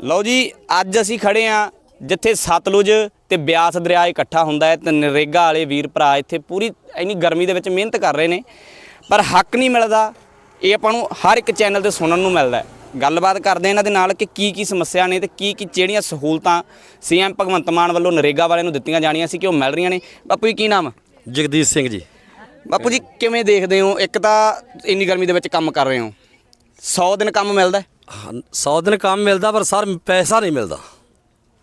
ਲਓ ਜੀ ਅੱਜ ਅਸੀਂ ਖੜੇ ਆ ਜਿੱਥੇ ਸਤਲੁਜ ਤੇ ਬਿਆਸ ਦਰਿਆ ਇਕੱਠਾ ਹੁੰਦਾ ਹੈ ਤੇ ਨਰੇਗਾ ਵਾਲੇ ਵੀਰ ਭਰਾ ਇੱਥੇ ਪੂਰੀ ਇੰਨੀ ਗਰਮੀ ਦੇ ਵਿੱਚ ਮਿਹਨਤ ਕਰ ਰਹੇ ਨੇ। ਪਰ ਹੱਕ ਨਹੀਂ ਮਿਲਦਾ ਇਹ ਆਪਾਂ ਨੂੰ ਹਰ ਇੱਕ ਚੈਨਲ ਤੇ ਸੁਣਨ ਨੂੰ ਮਿਲਦਾ ਹੈ। ਗੱਲਬਾਤ ਕਰਦੇ ਇਹਨਾਂ ਦੇ ਨਾਲ ਕਿ ਕੀ ਕੀ ਸਮੱਸਿਆ ਨੇ ਤੇ ਕੀ ਕੀ ਜਿਹੜੀਆਂ ਸਹੂਲਤਾਂ ਸੀਐਮ ਭਗਵੰਤ ਮਾਨ ਵੱਲੋਂ ਨਰੇਗਾ ਵਾਲਿਆਂ ਨੂੰ ਦਿੱਤੀਆਂ ਜਾਣੀਆਂ ਸੀ ਕਿ ਉਹ ਮਿਲ ਰਹੀਆਂ ਨੇ। ਬਾਪੂ ਜੀ ਕੀ ਨਾਮ? ਜਗਦੀਸ਼ ਸਿੰਘ ਜੀ। ਬਾਪੂ ਜੀ ਕਿਵੇਂ ਦੇਖਦੇ ਹੋ? ਇੱਕ ਤਾਂ ਇੰਨੀ ਗਰਮੀ ਦੇ ਵਿੱਚ ਕੰਮ ਕਰ ਰਹੇ ਹੋ। 100 ਦਿਨ ਕੰਮ ਮਿਲਦਾ ਹੈ? 100 ਦਿਨ ਕੰਮ ਮਿਲਦਾ ਪਰ ਸਰ ਪੈਸਾ ਨਹੀਂ ਮਿਲਦਾ।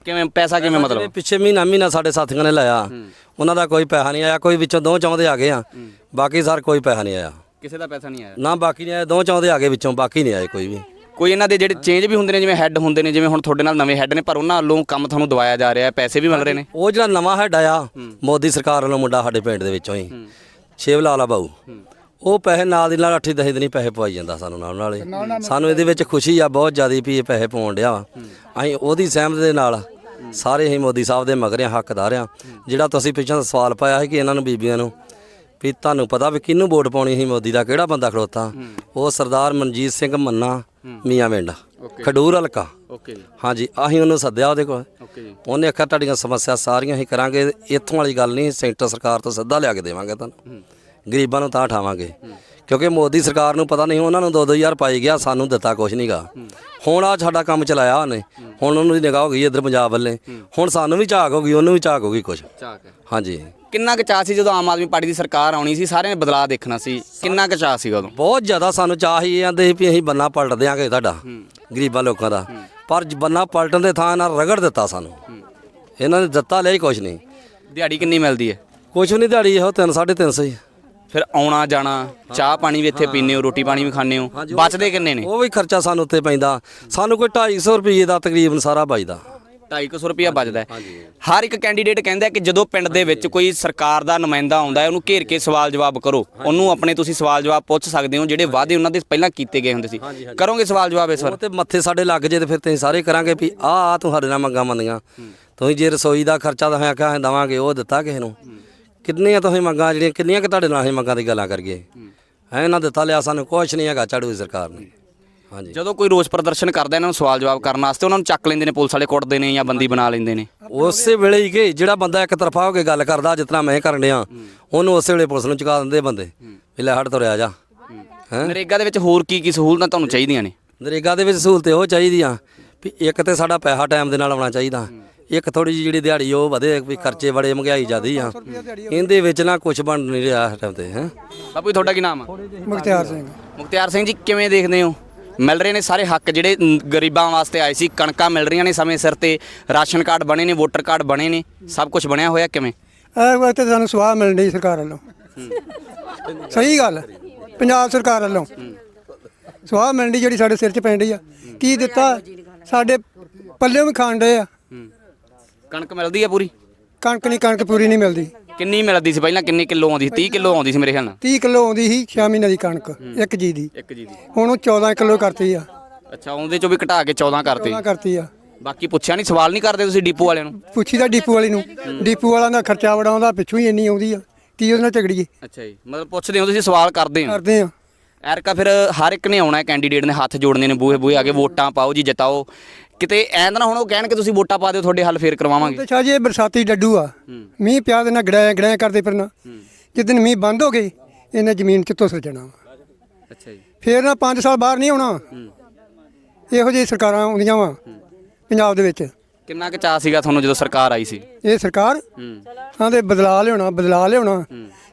ਕਿਵੇਂ ਪੈਸਾ ਕਿਵੇਂ ਮਤਲਬ? ਪਿੱਛੇ ਮਹੀਨਾ ਮਹੀਨਾ ਸਾਡੇ ਸਾਥੀਆਂ ਨੇ ਲਾਇਆ। ਉਹਨਾਂ ਦਾ ਕੋਈ ਪੈਸਾ ਨਹੀਂ ਆਇਆ ਕੋਈ ਵਿੱਚੋਂ ਦੋ ਚਾਹੁੰਦੇ ਆ ਗਏ ਆ। ਬਾਕੀ ਸਰ ਕੋਈ ਪੈਸਾ ਨਹੀਂ ਆਇਆ। ਕਿਸੇ ਦਾ ਪੈਸਾ ਨਹੀਂ ਆਇਆ? ਨਾ ਬਾਕੀ ਨਹੀਂ ਆਏ ਦੋ ਚਾਹੁੰਦੇ ਆ ਗਏ ਵਿੱਚੋਂ ਬਾਕੀ ਨਹੀਂ ਆਏ ਕੋਈ ਵੀ। ਕੋਈ ਇਹਨਾਂ ਦੇ ਜਿਹੜੇ ਚੇਂਜ ਵੀ ਹੁੰਦੇ ਨੇ ਜਿਵੇਂ ਹੈੱਡ ਹੁੰਦੇ ਨੇ ਜਿਵੇਂ ਹੁਣ ਤੁਹਾਡੇ ਨਾਲ ਨਵੇਂ ਹੈੱਡ ਨੇ ਪਰ ਉਹਨਾਂ ਵੱਲੋਂ ਕੰਮ ਤੁਹਾਨੂੰ ਦਵਾਇਆ ਜਾ ਰਿਹਾ ਪੈਸੇ ਵੀ ਮਿਲ ਰਹੇ ਨੇ? ਉਹ ਜਿਹੜਾ ਨਵਾਂ ਹੈਡ ਆਇਆ ਮੋਦੀ ਸਰਕਾਰ ਵੱਲੋਂ ਮੁੰਡਾ ਸਾਡੇ ਪਿੰਡ ਦੇ ਵਿੱਚੋਂ ਹੀ ਸ਼ਿਵ ਲਾਲਾ ਬਾਊ। ਉਹ ਪੈਸੇ ਨਾਲ ਦੀ ਨਾਲ 8 ਦਸ ਦਿਨੀ ਪੈਸੇ ਪਵਾਈ ਜਾਂਦਾ ਸਾਨੂੰ ਨਾਲ ਨਾਲੇ ਸਾਨੂੰ ਇਹਦੇ ਵਿੱਚ ਖੁਸ਼ੀ ਆ ਬਹੁਤ ਜ਼ਿਆਦੀ ਵੀ ਇਹ ਪੈਸੇ ਪਾਉਣ ਡਿਆ ਵਾ। ਅਸੀਂ ਉਹਦੀ ਸਹਿਮਤ ਦੇ ਨਾਲ ਸਾਰੇ ਹੀ ਮੋਦੀ ਸਾਹਿਬ ਦੇ ਮਗਰੇ ਹੱਕਦਾਰ ਆ ਜਿਹੜਾ ਤੁਸੀਂ ਪਿੱਛੋਂ ਸਵਾਲ ਪਾਇਆ ਹੈ ਕਿ ਇਹਨਾਂ ਨੂੰ ਬੀਬੀਆਂ ਨੂੰ ਵੀ ਤੁਹਾਨੂੰ ਪਤਾ ਵੀ ਕਿਹਨੂੰ ਵੋਟ ਪਾਉਣੀ ਸੀ ਮੋਦੀ ਦਾ ਕਿਹੜਾ ਬੰਦਾ ਖੜੋਤਾ? ਉਹ ਸਰਦਾਰ ਮਨਜੀਤ ਸਿੰਘ ਮੰਨਾ ਮੀਆਂ ਵਿੰਡ ਖਡੂਰ ਹਲਕਾ। ਓਕੇ ਹਾਂਜੀ ਅਸੀਂ ਉਹਨੂੰ ਸੱਦਿਆ ਉਹਦੇ ਕੋਲ। ਉਹਨੇ ਆਖਿਆ ਤੁਹਾਡੀਆਂ ਸਮੱਸਿਆ ਸਾਰੀਆਂ ਹੀ ਕਰਾਂਗੇ ਇੱਥੋਂ ਵਾਲੀ ਗੱਲ ਨਹੀਂ ਸੈਂਟਰ ਸਰਕਾਰ ਤੋਂ ਸਿੱਧਾ ਲਿਆ ਕੇ ਦੇਵਾਂਗੇ ਤੁਹਾਨੂੰ। ਗਰੀਬਾਂ ਨੂੰ ਤਾਂ ਉਠਾਵਾਂਗੇ ਕਿਉਂਕਿ ਮੋਦੀ ਸਰਕਾਰ ਨੂੰ ਪਤਾ ਨਹੀਂ ਉਹਨਾਂ ਨੂੰ 2-2000 ਪਾਈ ਗਿਆ ਸਾਨੂੰ ਦਿੱਤਾ ਕੁਝ ਨਹੀਂਗਾ ਹੁਣ ਆ ਸਾਡਾ ਕੰਮ ਚਲਾਇਆ ਉਹਨੇ। ਹੁਣ ਉਹਨੂੰ ਦੀ ਨਿਗਾਹ ਹੋ ਗਈ ਇੱਧਰ ਪੰਜਾਬ ਵੱਲੇ। ਹੁਣ ਸਾਨੂੰ ਵੀ ਝਾਕ ਹੋ ਗਈ ਉਹਨੂੰ ਵੀ ਝਾਕ ਹੋ ਗਈ ਕੁਝ ਹਾਂਜੀ। ਕਿੰਨਾ ਕੁ ਚਾਹ ਸੀ ਜਦੋਂ ਆਮ ਆਦਮੀ ਪਾਰਟੀ ਦੀ ਸਰਕਾਰ ਆਉਣੀ ਸੀ? ਸਾਰਿਆਂ ਨੇ ਬਦਲਾਅ ਦੇਖਣਾ ਸੀ। ਕਿੰਨਾ ਕੁ ਚਾਹ ਸੀ ਉਦੋਂ? ਬਹੁਤ ਜ਼ਿਆਦਾ ਸਾਨੂੰ ਚਾਹ ਹੀ ਆਂਦੇ ਸੀ ਵੀ ਅਸੀਂ ਬੰਨਾ ਪਲਟ ਦਿਆਂਗੇ ਤੁਹਾਡਾ ਗਰੀਬਾਂ ਲੋਕਾਂ ਦਾ। ਪਰ ਬੰਨਾ ਪਲਟਣ ਦੇ ਥਾਂ ਨਾਲ ਰਗੜ ਦਿੱਤਾ ਸਾਨੂੰ। ਇਹਨਾਂ ਨੇ ਦਿੱਤਾ ਲਿਆ ਹੀ ਕੁਝ ਨਹੀਂ। ਦਿਹਾੜੀ ਕਿੰਨੀ ਮਿਲਦੀ ਹੈ? ਕੁਝ ਨਹੀਂ ਦਿਹਾੜੀ ਇਹੋ 3 350 ਹੀ। ਫਿਰ ਆਉਣਾ ਜਾਣਾ ਚਾਹ ਪਾਣੀ ਵੀ ਇੱਥੇ ਪੀਂਦੇ ਹੋ ਰੋਟੀ ਪਾਣੀ ਵੀ ਖਾਂਦੇ ਹੋ। ਬਚਦੇ ਕਿੰਨੇ ਨੇ? ਉਹ ਵੀ ਖਰਚਾ ਸਾਨੂੰ ਉੱਤੇ ਪੈਂਦਾ। ਸਾਨੂੰ ਕੋਈ 250 ਰੁਪਏ ਦਾ ਤਕਰੀਬਨ ਸਾਰਾ ਬਚਦਾ। 250 ਰੁਪਇਆ ਬਚਦਾ ਹਰ ਇੱਕ ਕੈਂਡੀਡੇਟ ਕਹਿੰਦਾ ਕਿ ਜਦੋਂ ਪਿੰਡ ਦੇ ਵਿੱਚ ਕੋਈ ਸਰਕਾਰ ਦਾ ਨੁਮਾਇੰਦਾ ਆਉਂਦਾ ਹੈ ਉਹਨੂੰ ਘੇਰ ਕੇ ਸਵਾਲ ਜਵਾਬ ਕਰੋ। ਉਹਨੂੰ ਆਪਣੇ ਤੁਸੀਂ ਸਵਾਲ ਜਵਾਬ ਪੁੱਛ ਸਕਦੇ ਹੋ ਜਿਹੜੇ ਵਾਅਦੇ ਉਹਨਾਂ ਦੇ ਪਹਿਲਾਂ ਕੀਤੇ ਗਏ ਹੁੰਦੇ ਸੀ। ਕਰੋਗੇ ਸਵਾਲ ਜਵਾਬ ਇਸ ਵਾਰ? ਉਹ ਤੇ ਮੱਥੇ ਸਾਡੇ ਲੱਗ ਜੇ ਤੇ ਫਿਰ ਤੇ ਸਾਰੇ ਕਰਾਂਗੇ ਵੀ ਆ ਆ ਤੂੰ ਸਾਡੇ ਨਾਲ ਮੰਗਾਂ ਮੰਦੀਆਂ ਤੁਸੀਂ ਜੇ ਰਸੋਈ ਦਾ ਖਰਚਾ ਤਾਂ ਆਖਿਆ ਅਸੀਂ ਦਵਾਂਗੇ ਉਹ ਦਿੱਤਾ ਕਿਸੇ ਨੂੰ। ਕਿੰਨੀਆਂ ਤੁਸੀਂ ਮੰਗਾਂ ਜਿਹੜੀਆਂ ਕਿੰਨੀਆਂ ਕਿ ਤੁਹਾਡੇ ਨਾਲ ਅਸੀਂ ਮੰਗਾਂ ਦੀ ਗੱਲਾਂ ਕਰੀਏ? ਹੈ। ਇਹਨਾਂ ਦਿੱਤਾ ਲਿਆ ਸਾਨੂੰ ਕੁਛ ਨਹੀਂ ਹੈਗਾ ਝਾੜੂ ਦੀ ਸਰਕਾਰ ਨੇ। ਹਾਂਜੀ। ਜਦੋਂ ਕੋਈ ਰੋਸ ਪ੍ਰਦਰਸ਼ਨ ਕਰਦਾ ਇਹਨਾਂ ਨੂੰ ਸਵਾਲ ਜਵਾਬ ਕਰਨ ਵਾਸਤੇ ਉਹਨਾਂ ਨੂੰ ਚੱਕ ਲੈਂਦੇ ਨੇ ਪੁਲਿਸ ਵਾਲੇ ਕੁੱਟਦੇ ਨੇ ਜਾਂ ਬੰਦੀ ਬਣਾ ਲੈਂਦੇ ਨੇ। ਉਸੇ ਵੇਲੇ ਹੀ ਕਿ ਜਿਹੜਾ ਬੰਦਾ ਇੱਕ ਤਰਫਾ ਹੋ ਕੇ ਗੱਲ ਕਰਦਾ ਜਿਤਨਾ ਮੈਂ ਕਰਨ ਡਿਆ ਉਹਨੂੰ ਉਸੇ ਵੇਲੇ ਪੁਲਿਸ ਨੂੰ ਚੁਕਾ ਦਿੰਦੇ ਬੰਦੇ। ਵੀ ਲੈ ਹਟ ਤੁਰਿਆ ਜਾ। ਹੈ। ਨਰੇਗਾ ਦੇ ਵਿੱਚ ਹੋਰ ਕੀ ਕੀ ਸਹੂਲਤਾਂ ਤੁਹਾਨੂੰ ਚਾਹੀਦੀਆਂ ਨੇ? ਨਰੇਗਾ ਦੇ ਵਿੱਚ ਸਹੂਲਤ ਇਹੋ ਚਾਹੀਦੀ ਆ ਵੀ ਇੱਕ ਤੇ ਸਾਡਾ ਪੈਸਾ ਟਾਈਮ ਦੇ ਨਾਲ ਆਉਣਾ ਚਾਹੀਦਾ। ਇੱਕ ਥੋੜੀ ਜਿਹੀ ਜਿਹੜੀ ਦਿਹਾੜੀ ਉਹ ਵਧੇ ਵੀ ਖਰਚੇ ਬੜੇ ਮਹਿੰਗਾਈ ਜ਼ਿਆਦੀ ਆ। ਇਹਦੇ ਵਿੱਚ ਨਾ ਕੁਝ ਬਣ ਨਹੀਂ ਰਿਹਾ ਇਸ ਟਾਈਮ ਤੇ ਹੈ। ਬਾਪੂ ਜੀ ਤੁਹਾਡਾ ਕੀ ਨਾਮ ਆ? ਮੁਖਤਿਆਰ ਸਿੰਘ। ਮੁਖਤਿਆਰ ਸਿੰਘ ਜੀ ਕਿਵੇਂ ਦੇਖਦੇ ਹੋ? ਮਿਲ ਰਹੇ ਨੇ ਸਾਰੇ ਹੱਕ ਜਿਹੜੇ ਮ, ਗਰੀਬਾਂ ਵਾਸਤੇ ਆਏ ਸੀ ਕਣਕਾਂ ਮਿਲ ਰਹੀਆਂ ਨੇ ਸਮੇਂ ਸਿਰ ਤੇ ਰਾਸ਼ਨ ਕਾਰਡ ਬਣੇ ਨੇ ਵੋਟਰ ਕਾਰਡ ਬਣੇ ਨੇ ਸਭ ਕੁਝ ਬਣਿਆ ਹੋਇਆ ਕਿਵੇਂ? ਇਹ ਵਕਤ ਸਾਨੂੰ ਸਵਾਹ ਮਿਲਣ ਡਈ ਸਰਕਾਰ ਵੱਲੋਂ। ਸਹੀ ਗੱਲ ਪੰਜਾਬ ਸਰਕਾਰ ਵੱਲੋਂ। ਸਵਾਹ ਮਿਲਣ ਡਈ ਜਿਹੜੀ ਸਾਡੇ ਸਿਰ 'ਚ ਪੈਣ ਡਈ ਆ। ਕੀ ਦਿੱਤਾ? ਸਾਡੇ ਪੱਲੇ ਵੀ ਖਾਣ ਡਏ ਆ। ਕਣਕ ਮਿਲਦੀ ਆ ਪੂਰੀ? ਕਣਕ ਨਹੀਂ ਕਣਕ ਪੂਰੀ ਨਹੀਂ ਮਿਲਦੀ। ਕਿੰਨੀ ਮਿਲਦੀ ਸੀ ਪਹਿਲਾਂ? ਕਿੰਨੇ ਕਿਲੋ ਆਉਂਦੀ? ਸੀ 30 ਕਿਲੋ ਆਉਂਦੀ ਸੀ ਮੇਰੇ ਖਿਆਲ ਨਾਲ? 30 ਕਿਲੋ ਆਉਂਦੀ ਸੀ 6 ਮਹੀਨੇ ਦੀ ਕਣਕ ਇੱਕ ਜੀ ਦੀ। ਇੱਕ ਜੀ ਦੀ। ਹੁਣ ਉਹ 14 ਕਿਲੋ ਕਰਤੀ ਆ। ਅੱਛਾ ਉਹਦੇ ਚੋਂ ਵੀ ਘਟਾ ਕੇ 14 ਕਰਤੇ। 14 ਕਰਤੀ ਆ। ਬਾਕੀ ਪੁੱਛਿਆ ਨਹੀਂ ਸਵਾਲ ਨਹੀਂ ਕਰਦੇ ਤੁਸੀਂ ਡੀਪੂ ਵਾਲਿਆਂ ਨੂੰ? ਪੁੱਛੀ ਦਾ ਡੀਪੂ ਵਾਲੀ ਨੂੰ। ਡੀਪੂ ਵਾਲਾ ਦਾ ਖਰਚਾ ਬੜਾ ਆਉਂਦਾ ਪਿੱਛੋਂ ਹੀ ਇੰਨੀ ਆਉਂਦੀ ਆ। ਕੀ ਉਹਦੇ ਨਾਲ ਝਗੜੀਏ? ਅੱਛਾ ਜੀ ਮਤਲਬ ਪੁੱਛਦੇ ਹੋ ਤੁਸੀਂ ਸਵਾਲ ਕਰਦੇ ਹੋ। ਕਰਦੇ ਆ। ਐਰਕਾ ਫਿਰ ਹਰ ਇੱਕ ਨੇ ਆਉਣਾ ਹੈ ਕੈਂਡੀਡੇਟ ਨੇ ਹੱਥ ਜੋੜਨੇ ਨੇ ਬੂਹੇ ਬੂਹੇ ਆ ਕੇ ਵੋਟਾਂ ਪਾਓ ਜੀ ਜਿਤਾਓ। ਕਿਤੇ ਐਂ ਤਾਂ ਨਾ ਹੁਣ ਉਹ ਕਹਿਣ ਕਿ ਤੁਸੀਂ ਵੋਟਾਂ ਪਾ ਦਿਓ ਤੁਹਾਡੇ ਹੱਲ ਫੇਰ ਕਰਵਾਵਾਂਗੇ। ਤੇ ਸ਼ਾਹ ਜੀ ਇਹ ਬਰਸਾਤੀ ਡੱਡੂ ਆ। ਮੀਂਹ ਪਿਆ ਦੇ ਨਾਲ ਗੜਾਇਆ ਗੜਾਇਆ ਕਰਦੇ ਫਿਰਨਾ। ਜਿੱਦਨ ਮੀਂਹ ਬੰਦ ਹੋ ਗਏ ਇਹਨੇ ਜ਼ਮੀਨ ਚ ਧੁੱਸ ਜਾਣਾ। ਅੱਛਾ ਜੀ। ਫੇਰ ਨਾ 5 ਸਾਲ ਬਾਹਰ ਨਹੀਂ ਆਉਣਾ। ਇਹੋ ਜਿਹੀ ਸਰਕਾਰਾਂ ਆਉਂਦੀਆਂ ਵਾ ਪੰਜਾਬ ਦੇ ਵਿੱਚ। ਕਿੰਨਾ ਕੁ ਚਾਹ ਸੀਗਾ ਤੁਹਾਨੂੰ ਜਦੋਂ ਸਰਕਾਰ ਆਈ ਸੀ? ਇਹ ਸਰਕਾਰ? ਹੂੰ। ਹਾਂ ਤੇ ਬਦਲਾ ਲਿਆਉਣਾ ਬਦਲਾ ਲਿਆਉਣਾ।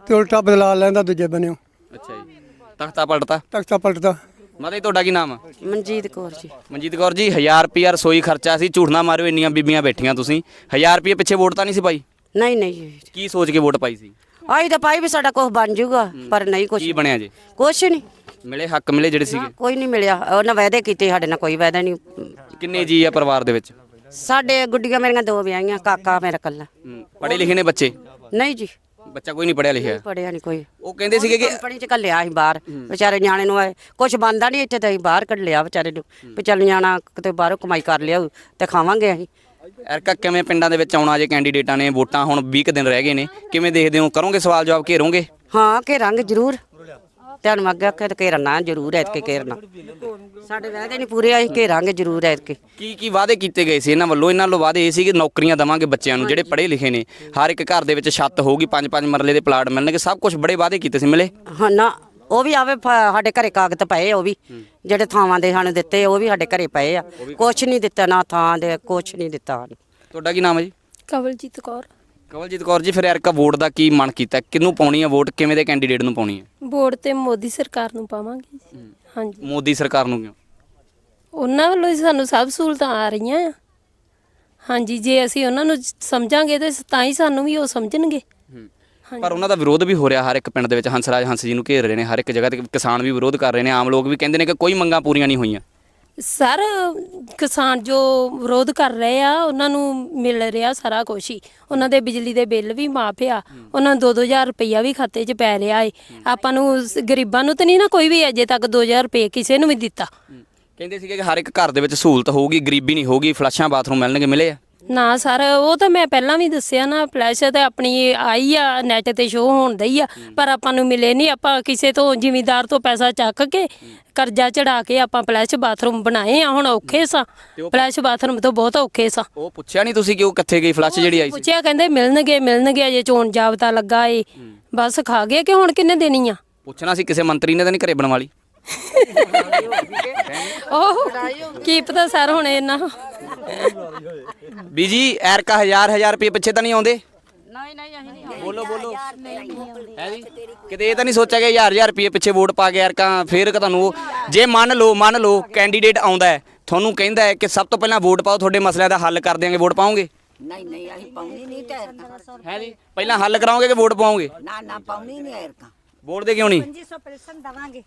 ਤੇ ਉਲਟਾ ਬਦਲਾ ਲੈਂਦਾ ਦੂਜੇ ਬੰਨਿਓ। ਅੱਛਾ ਜੀ। ਤਖਤਾ ਪਲਟਤਾ? ਤਖਤਾ ਪਲਟਦਾ। ਮਾਤਾ ਜੀ ਤੁਹਾਡਾ ਕੀ ਨਾਮ? ਆ ਮਨਜੀਤ ਕੌਰ ਜੀ। ਮਨਜੀਤ ਕੌਰ ਜੀ 1000 ਰੁਪਿਆ ਰਸੋਈ ਖਰਚਾ ਸੀ ਝੂਠ ਨਾ ਮਾਰਿਓ ਇੰਨੀਆਂ ਬੀਬੀਆਂ ਬੈਠੀਆਂ ਤੁਸੀਂ। 1000 ਰੁਪਏ ਪਿੱਛੇ ਵੋਟ ਤਾਂ ਨਹੀਂ ਸੀ ਪਾਈ? ਨਹੀਂ ਨਹੀਂ ਕੀ ਸੋਚ ਕੇ ਵੋਟ ਪਾਈ ਸੀ? ਆਈ ਤਾਂ ਪਾਈ ਵੀ ਸਾਡਾ ਕੁਝ ਬਣ ਜਾਊਗਾ ਪਰ ਨਹੀਂ ਕੁਝ ਕੀ ਬਣਿਆ ਜੀ? ਕੁਛ ਨਹੀਂ। ਮਿਲੇ ਹੱਕ ਮਿਲੇ ਜਿਹੜੇ ਸੀਗੇ? ਕੋਈ ਨਹੀਂ ਮਿਲਿਆ। ਉਹਨਾਂ ਵਾਅਦੇ ਕੀਤੇ ਸਾਡੇ ਨਾਲ ਕੋਈ ਵਾਅਦਾ ਨਹੀਂ। ਕਿੰਨੇ ਜੀ ਆ ਪਰਿਵਾਰ ਦੇ ਵਿੱਚ? ਸਾਡੇ ਗੁੱਡੀਆਂ ਮੇਰੀਆਂ ਦੋ ਵਿਆਹੀਆਂ ਕਾਕਾ ਮੇਰਾ ਕੱਲਾ ਪੜ੍ਹੇ ਲਿਖੇ ਨੇ ਬੱਚੇ? ਨਹੀਂ ਜੀ। ਬੱਚਾ ਕੋਈ ਨਹੀਂ ਪੜਿਆ ਲਿਖਿਆ। ਪੜਿਆ ਨਹੀਂ ਕੋਈ। ਉਹ ਕਹਿੰਦੇ ਸੀਗੇ ਕਿ ਕੰਪਨੀ ਚ ਕੱਲਿਆ ਅਸੀਂ ਬਾਹਰ। ਵਿਚਾਰੇ ਨਿਆਣੇ ਨੂੰ ਆਏ। ਕੁਝ ਬੰਦਾ ਨਹੀਂ ਇੱਥੇ ਤਾਂ ਅਸੀਂ ਬਾਹਰ ਕੱਢ ਲਿਆ ਵਿਚਾਰੇ ਨੂੰ। ਵੀ ਚੱਲ ਨਿਆਣਾ ਕਿਤੇ ਬਾਹਰੋਂ ਕਮਾਈ ਕਰ ਲਿਆ ਤੇ ਖਾਵਾਂਗੇ ਅਸੀਂ। ਐਰਕਾ ਕਿਵੇਂ ਪਿੰਡਾਂ ਦੇ ਵਿੱਚ ਆਉਣਾ ਜੇ ਕੈਂਡੀਡੇਟਾਂ ਨੇ? ਵੋਟਾਂ ਹੁਣ 20 ਕੁ ਦਿਨ ਰਹਿ ਗਏ ਨੇ। ਕਿਵੇਂ ਦੇਖਦੇ ਹੋ? ਕਰੋਗੇ ਸਵਾਲ ਜਵਾਬ ਘੇਰੋਗੇ? ਹਾਂ ਘੇਰਾਂਗੇ ਜ਼ਰੂਰ। ਵੋਟਾਂ ਨੂੰ ਅੱਗੇ ਅੱਗੇ ਘੇਰਨਾ ਜ਼ਰੂਰ ਐਤਕੇ ਘੇਰਨਾ। ਸਾਡੇ ਵਾਅਦੇ ਨਹੀਂ ਪੂਰੇ ਅਸੀਂ ਘੇਰਾਂਗੇ ਜ਼ਰੂਰ ਐਤਕੇ। ਕੀ ਕੀ ਵਾਅਦੇ ਕੀਤੇ ਗਏ ਸੀ ਇਹਨਾਂ ਵੱਲੋਂ? ਇਹਨਾਂ ਵੱਲੋਂ ਵਾਅਦੇ ਇਹ ਸੀ ਕਿ ਨੌਕਰੀਆਂ ਦਵਾਂਗੇ ਬੱਚਿਆਂ ਨੂੰ ਜਿਹੜੇ ਪੜ੍ਹੇ ਲਿਖੇ ਨੇ। ਹਰ ਇੱਕ ਘਰ ਦੇ ਵਿੱਚ ਛੱਤ ਹੋਊਗੀ ਪੰਜ ਪੰਜ ਮਰਲੇ ਦੇ ਪਲਾਟ ਮਿਲਣਗੇ। ਸਭ ਕੁਝ ਬੜੇ ਵਾਅਦੇ ਕੀਤੇ ਸੀ ਮਿਲੇ? ਹਾਂ ਨਾ ਉਹ ਵੀ ਆਵੇ ਫ- ਸਾਡੇ ਘਰੇ ਕਾਗਜ਼ ਪਏ ਉਹ ਵੀ। ਜਿਹੜੇ ਥਾਵਾਂ ਦੇ ਸਾਨੂੰ ਦਿੱਤੇ ਉਹ ਵੀ ਸਾਡੇ ਘਰੇ ਪਏ ਆ। ਕੁਛ ਨਹੀਂ ਦਿੱਤਾ ਨਾ ਥਾਂ ਦੇ ਕੁਛ ਨਹੀਂ ਦਿੱਤਾ ਸਾਨੂੰ। ਤੁਹਾਡਾ ਕੀ ਨਾਮ ਹੈ ਜੀ? ਕਵਲਜੀਤ ਕੌਰ। ਕਵਲਜੀਤ ਕੌਰ ਜੀ ਫਿਰ ਐਰਕਾ ਵੋਟ ਦਾ ਕੀ ਮਨ ਕੀਤਾ? ਕਿਹਨੂੰ ਪਾਉਣੀ ਹੈ ਵੋਟ? ਕਿਵੇਂ ਦੇ ਕੈਂਡੀਡੇਟ ਨੂੰ ਪਾਉਣੀ ਹੈ ਵੋਟ ਤੇ ਮੋਦੀ ਸਰਕਾਰ ਨੂੰ ਪਾਵਾਂਗੇ ਜੀ। ਹਾਂਜੀ। ਮੋਦੀ ਸਰਕਾਰ ਨੂੰ ਕਿਉਂ? ਉਹਨਾਂ ਵੱਲੋਂ ਹੀ ਸਾਨੂੰ ਸਭ ਸਹੂਲਤਾਂ ਆ ਰਹੀਆਂ ਆ। ਹਾਂਜੀ ਜੇ ਅਸੀਂ ਉਹਨਾਂ ਨੂੰ ਸਮਝਾਂਗੇ ਤੇ ਤਾਂ ਹੀ ਸਾਨੂੰ ਵੀ ਉਹ ਸਮਝਣਗੇ। ਪਰ ਉਹਨਾਂ ਦਾ ਵਿਰੋਧ ਵੀ ਹੋ ਰਿਹਾ ਹਰ ਇੱਕ ਪਿੰਡ ਦੇ ਵਿੱਚ। ਹੰਸਰਾਜ ਹੰਸ ਜੀ ਨੂੰ ਘੇਰ ਰਹੇ ਨੇ। ਹਰ ਇੱਕ ਜਗ੍ਹਾ ਤੇ ਕਿਸਾਨ ਵੀ ਵਿਰੋਧ ਕਰ ਰਹੇ ਨੇ। ਆਮ ਲੋਕ ਵੀ ਕਹਿੰਦੇ ਨੇ ਕਿ ਕੋਈ ਮੰਗਾਂ ਪੂਰੀਆਂ ਨਹੀਂ ਹੋਈਆਂ। ਸਰ, ਕਿਸਾਨ ਜੋ ਵਿਰੋਧ ਕਰ ਰਹੇ ਆ, ਉਹਨਾਂ ਨੂੰ ਮਿਲ ਰਿਹਾ ਸਾਰਾ ਕੁਛ ਹੀ। ਉਹਨਾਂ ਦੇ ਬਿਜਲੀ ਦੇ ਬਿੱਲ ਵੀ ਮਾਫ ਆ। ਉਹਨਾਂ ਨੂੰ 2-2000 ਰੁਪਈਆ ਵੀ ਖਾਤੇ 'ਚ ਪੈ ਰਿਹਾ ਏ। ਆਪਾਂ ਨੂੰ ਸ- ਗਰੀਬਾਂ ਨੂੰ ਤਾਂ ਨਹੀਂ ਨਾ ਕੋਈ ਵੀ ਅਜੇ ਤੱਕ 2000 ਰੁਪਏ ਕਿਸੇ ਨੂੰ ਵੀ ਦਿੱਤਾ। ਕਹਿੰਦੇ ਸੀਗੇ ਕਿ ਹਰ ਇੱਕ ਘਰ ਦੇ ਵਿੱਚ ਸਹੂਲਤ ਹੋਊਗੀ, ਗਰੀਬੀ ਨਹੀਂ ਹੋਊਗੀ, ਫਲੱਸ਼ਾਂ ਬਾਥਰੂਮ ਮਿਲਣਗੇ, ਮਿਲੇ ਆ। ਨਾ ਸਰ ਉਹ ਤਾਂ ਮੈਂ ਪਹਿਲਾਂ ਵੀ ਦੱਸਿਆ ਨਾ ਫਲੈਸ਼ ਤੇ ਆਪਣੀ ਆਈ ਆ ਨੈਟ ਤੇ ਸ਼ੋਅ ਹੋਣ ਦਈ ਆ ਪਰ ਆਪਾਂ ਨੂੰ ਮਿਲੇ ਨਹੀਂ ਆਪਾਂ ਕਿਸੇ ਤੋਂ ਜ਼ਿਮੀਦਾਰ ਤੋਂ ਪੈਸਾ ਚੱਕ ਕੇ ਕਰਜ਼ਾ ਚੜਾ ਕੇ ਆਪਾਂ ਫਲੈਸ਼ ਬਾਥਰੂਮ ਬਣਾਏ ਆ ਹੁਣ ਔਖੇ ਸਾਂ। ਫਲੈਸ਼ ਬਾਥਰੂਮ ਤੋਂ ਬਹੁਤ ਔਖੇ ਸਾਂ। ਉਹ ਪੁੱਛਿਆ ਨਹੀਂ ਤੁਸੀਂ ਕਿ ਉਹ ਕਿੱਥੇ ਗਈ ਫਲਸ਼ ਜਿਹੜੀ ਆਈ ਸੀ? ਪੁੱਛਿਆ ਕਹਿੰਦੇ ਮਿਲਣਗੇ ਮਿਲਣਗੇ ਅਜੇ ਚੋਣ ਜਾਬਤਾ ਲੱਗਾ ਏ। ਬਸ ਖਾ ਗਏ ਕਿ ਹੁਣ ਕਿੰਨੇ ਦੇਣੀ ਆ? ਪੁੱਛਣਾ ਸੀ ਕਿਸੇ ਮੰਤਰੀ ਨੇ ਤਾਂ ਨਹੀਂ ਘਰੇ ਬਣਵਾ ਲਈ। ਉਹ ਕੀ ਪਤਾ ਸਰ ਹੁਣ ਇਹਨਾਂ ਬੀਜੀ ਐਰਕਾ ਹਜ਼ਾਰ ਹਜ਼ਾਰ ਰੁਪਏ ਪਿੱਛੇ ਤਾਂ ਨਹੀਂ ਆਉਂਦੇ? ਨਹੀਂ ਨਹੀਂ ਅਸੀਂ ਨਹੀਂ ਬੋਲੋ ਬੋਲੋ। ਹੈ ਜੀ? ਕਿਤੇ ਇਹ ਤਾਂ ਨਹੀਂ ਸੋਚਿਆ ਕਿ ਹਜ਼ਾਰ ਹਜ਼ਾਰ ਰੁਪਏ ਪਿੱਛੇ ਵੋਟ ਪਾ ਕੇ ਐਰਕਾ ਫੇਰ ਕਿ ਤੁਹਾਨੂੰ ਉਹ- ਜੇ ਮੰਨ ਲਓ ਮੰਨ ਲਓ ਕੈਂਡੀਡੇਟ ਆਉਂਦਾ ਹੈ ਤੁਹਾਨੂੰ ਕਹਿੰਦਾ ਹੈ ਕਿ ਸਭ ਤੋਂ ਪਹਿਲਾਂ ਵੋਟ ਪਾਓ ਤੁਹਾਡੇ ਮਸਲਿਆਂ ਦਾ ਹੱਲ ਕਰ ਦਿਆਂਗੇ ਵੋਟ ਪਾਓਗੇ? ਨਹੀਂ ਨਹੀਂ ਅਸੀਂ ਪਾਉਣੀ ਨਹੀਂ ਟਾਇਰ ਹੈ ਜੀ? ਪਹਿਲਾਂ ਹੱਲ ਕਰਾਓਗੇ ਕਿ ਵੋਟ ਪਾਓਗੇ? ਨਾ ਨਾ ਪਾਉਣੀ ਨਹੀਂ ਐਰਕਾ। ਵੋਟ ਦੇ ਕਿਉਂ ਨਹੀਂ? 2500 ਪੈਨਸ਼ਨ ਦਵਾਂਗੇ।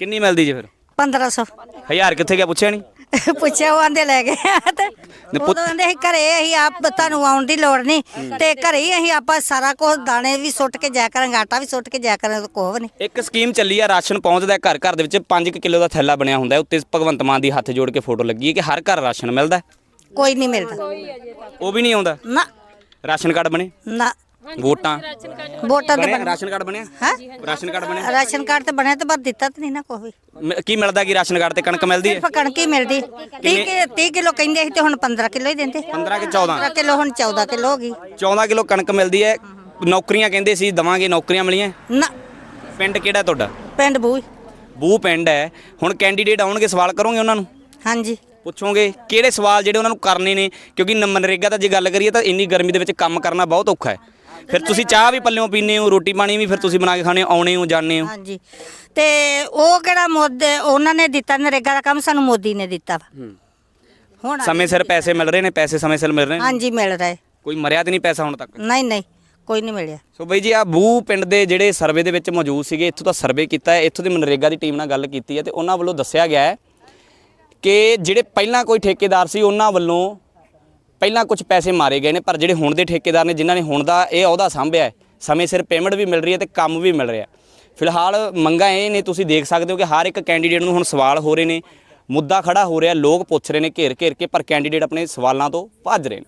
ਕਿੰਨੀ ਮਿਲਦੀ ਜੇ ਫਿਰ? 1500 ਹਜ਼ਾਰ ਕਿੱਥੇ ਗਿਆ ਪੁੱਛਿਆ ਨਹੀਂ? ਪੁੱਛਿਆ ਉਹ ਆਂਦੇ ਲੈ ਗਏ। ਤੇ ਪੁੱਤ- ਉਦੋਂ ਆਂਦੇ ਸੀ ਘਰੇ ਅਸੀਂ ਆਪ ਤੁਹਾਨੂੰ ਆਉਣ ਦੀ ਲੋੜ ਨਹੀਂ। ਤੇ ਘਰੇ ਹੀ ਅਸੀਂ ਆਪਾਂ ਸਾਰਾ ਕੁਝ ਦਾਣੇ ਵੀ ਸੁੱਟ ਕੇ ਜਾਇਆ ਕਰਾਂਗੇ ਆਟਾ ਵੀ ਸੁੱਟ ਕੇ ਜਾਇਆ ਕਰਾਂਗੇ ਕੋਹ ਨਹੀਂ। ਇੱਕ ਸਕੀਮ ਚੱਲੀ ਆ ਰਾਸ਼ਨ ਪਹੁੰਚਦਾ ਘਰ ਘਰ ਦੇ ਵਿੱਚ 5 ਕਿਲੋ ਦਾ ਥੈਲਾ ਬਣਿਆ ਹੁੰਦਾ ਉੱਤੇ ਭਗਵੰਤ ਮਾਨ ਦੀ ਹੱਥ ਜੋੜ ਕੇ ਫੋਟੋ ਲੱਗੀ ਹੈ ਕਿ ਹਰ ਘਰ ਰਾਸ਼ਨ ਮਿਲਦਾ। ਕੋਈ ਨਹੀਂ ਮਿਲਦਾ। ਉਹ ਵੀ ਨਹੀਂ ਆਉਂਦਾ? ਨਾ। ਰਾਸ਼ਨ ਕਾਰਡ ਬਣੇ? ਨਾ। ਵੋਟਾਂ। ਵੋਟਾਂ ਤੇ ਬਣਿਆ। ਬਣ ਰਾਸ਼ਨ ਕਾਰਡ ਬਣਿਆ? ਹਾਂ? ਰਾਸ਼ਨ ਕਾਰਡ ਬਣਿਆ? ਰਾਸ਼ਨ ਕਾਰਡ ਤੇ ਬਣਿਆ ਤੇ ਪਰ ਦਿੱਤਾ ਤੇ ਨਹੀਂ ਨਾ ਕੋਈ ਵੀ। ਮ- ਕੀ ਮਿਲਦਾ ਕੀ ਰਾਸ਼ਨ ਕਾਰਡ ਤੇ? ਕਣਕ ਮਿਲਦੀ ਹੈ? ਸਿਰਫ ਕਣਕ ਹੀ ਮਿਲਦੀ। 30 ਕਿ 30 ਕਿਲੋ ਕਹਿੰਦੇ ਸੀ ਤੇ ਹੁਣ 15 ਕਿਲੋ ਹੀ ਦਿੰਦੇ। 15 ਕਿ 14 15 ਕਿਲੋ ਹੁਣ 14 ਕਿਲੋ ਹੋ ਗਈ। 14 ਕਿਲੋ ਕਣਕ ਮਿਲਦੀ ਹੈ। ਨੌਕਰੀਆਂ ਕਹਿੰਦੇ ਸੀ ਦਵਾਂਗੇ ਨੌਕਰੀਆਂ ਮਿਲੀਆਂ। ਨਾ। ਪਿੰਡ ਕਿਹੜਾ ਤੁਹਾਡਾ? ਪਿੰਡ ਬੂਈ ਬੂ ਪਿੰਡ ਹੈ। ਹੁਣ ਕੈਂਡੀਡੇਟ ਆਉਣਗੇ ਸਵਾਲ ਕਰੋਗੇ ਉਹਨਾਂ ਨੂੰ? ਹਾਂਜੀ। ਪੁੱਛੋਗੇ ਕਿਹੜੇ ਸਵਾਲ ਜਿਹੜੇ ਉਹਨਾਂ ਨੂੰ ਕਰਨੇ ਨੇ? ਕਿਉਂਕਿ ਨ- ਮਨਰੇਗਾ ਤਾਂ ਜੇ ਗੱਲ ਕਰੀਏ ਤਾਂ ਇੰਨੀ ਗਰਮੀ ਦੇ ਵਿੱਚ ਕੰਮ ਕਰਨਾ ਬਹੁਤ ਔਖਾ ਹੈ। ਫਿਰ ਤੁਸੀਂ ਚਾਹ ਵੀ ਪੱਲਿਓਂ ਪੀਂਦੇ ਹੋ ਰੋਟੀ ਪਾਣੀ ਵੀ ਫਿਰ ਤੁਸੀਂ ਬਣਾ ਕੇ ਖਾਣੇ ਆਉਣੇ ਹੋ ਜਾਣੇ ਹੋ। ਹਾਂਜੀ। ਤੇ ਉਹ ਕਿਹੜਾ ਮੋਦੀ ਉਹਨਾਂ ਨੇ ਦਿੱਤਾ ਨਰੇਗਾ ਦਾ ਕੰਮ ਸਾਨੂੰ ਮੋਦੀ ਨੇ ਦਿੱਤਾ ਵਾ। ਹੁਣ ਸਮੇਂ ਸਿਰ ਪੈਸੇ ਮਿਲ ਰਹੇ ਨੇ ਪੈਸੇ ਸਮੇਂ ਸਿਰ ਮਿਲ ਰਹੇ ਨੇ? ਹਾਂਜੀ ਮਿਲ ਰਿਹਾ। ਕੋਈ ਮਰਿਆ ਤੇ ਨਹੀਂ ਪੈਸਾ ਹੁਣ ਤੱਕ? ਨਹੀਂ ਨਹੀਂ ਕੋਈ ਨਹੀਂ ਮਿਲਿਆ। ਸੋ ਬਈ ਜੀ ਆ ਬੂ ਪਿੰਡ ਦੇ ਜਿਹੜੇ ਸਰਵੇ ਦੇ ਵਿੱਚ ਮੌਜੂਦ ਸੀਗੇ ਇੱਥੋਂ ਦਾ ਸਰਵੇ ਕੀਤਾ ਹੈ। ਇੱਥੋਂ ਦੀ ਮਨਰੇਗਾ ਦੀ ਟੀਮ ਨਾਲ ਗੱਲ ਕੀਤੀ ਹੈ ਤੇ ਉਹਨਾਂ ਵੱਲੋਂ ਦੱਸਿਆ ਗਿਆ ਹੈ ਕਿ ਜਿਹੜੇ ਪਹਿਲਾਂ ਕੋਈ ਠੇਕੇਦਾਰ ਸੀ ਉਹਨਾਂ ਵੱਲੋਂ ਪਹਿਲਾਂ ਕੁਝ ਪੈਸੇ ਮਾਰੇ ਗਏ ਨੇ, ਪਰ ਜਿਹੜੇ ਹੁਣ ਦੇ ਠੇਕੇਦਾਰ ਨੇ, ਜਿਨ੍ਹਾਂ ਨੇ ਹੁਣ ਦਾ ਇਹ ਅਹੁਦਾ ਸੰਭਿਆ ਹੈ, ਸਮੇਂ ਸਿਰ ਪੇਮੈਂਟ ਵੀ ਮਿਲ ਰਹੀ ਹੈ ਤੇ ਕੰਮ ਵੀ ਮਿਲ ਰਿਹਾ ਫਿਲਹਾਲ ਮੰਗਾਂ ਇਹ ਨੇ, ਤੁਸੀਂ ਦੇਖ ਸਕਦੇ ਹੋ ਕਿ ਹਰ ਇੱਕ ਕੈਂਡੀਡੇਟ ਨੂੰ ਹੁਣ ਸਵਾਲ ਹੋ ਰਹੇ ਨੇ, ਮੁੱਦਾ ਖੜਾ ਹੋ ਰਿਹਾ, ਲੋਕ ਪੁੱਛ ਰਹੇ ਨੇ ਘੇਰ ਘੇਰ ਕੇ, ਪਰ ਕੈਂਡੀਡੇਟ ਆਪਣੇ ਸਵਾਲਾਂ ਤੋਂ ਭੱਜ ਰਹੇ ਨੇ।